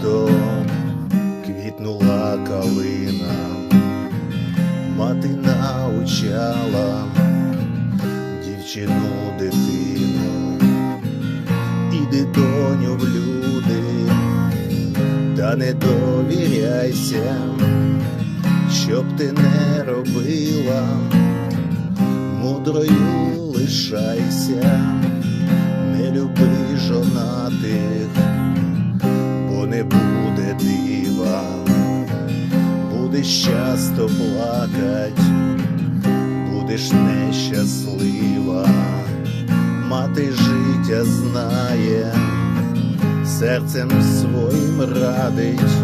цвітом квітнула калина, мати научала дівчину дитину, іди доню в люди, та не довіряйся, щоб ти не робила, мудрою лишайся, не люби жонатих, не буде дива, будеш часто плакать, будеш нещаслива, мати життя знає, серцем своїм радить,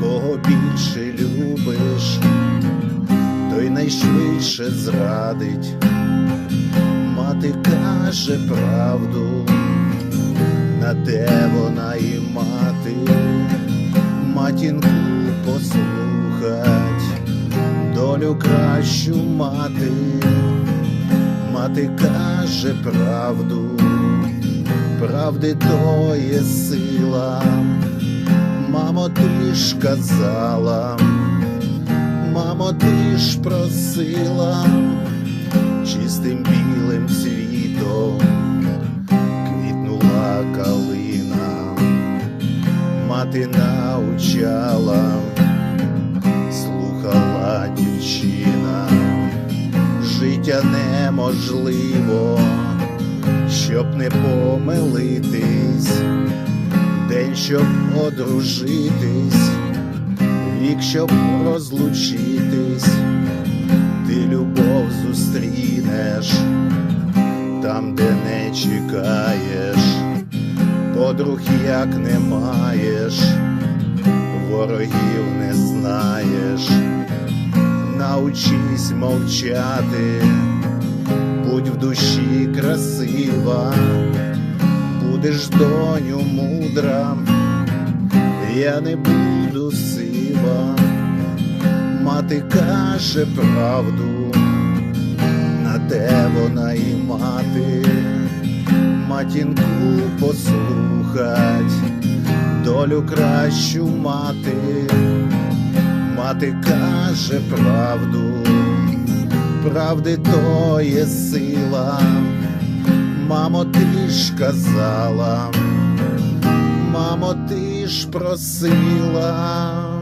кого більше любиш, той найшвидше зрадить. Мати каже правду, на те вона і мати, матінку послухать, долю кращу мати, мати каже правду, правди то є сила, мамо, ти ж казала, мамо, ти ж просила чистим білим цвітом мати научала, слухала дівчина, життя неможливо, щоб не помилитись, день, щоб одружитись, вік, щоб розлучитись. Ти любов зустрінеш там, де не чекаєш, подруг як не маєш, ворогів не знаєш, научись мовчати, будь в душі красива, будеш доню мудра, я не буду сива мати каже правду, на те вона і мати, матінку послухать, долю кращу мати, мати каже правду, правди то є сила, мамо, ти ж казала, мамо, ти ж просила.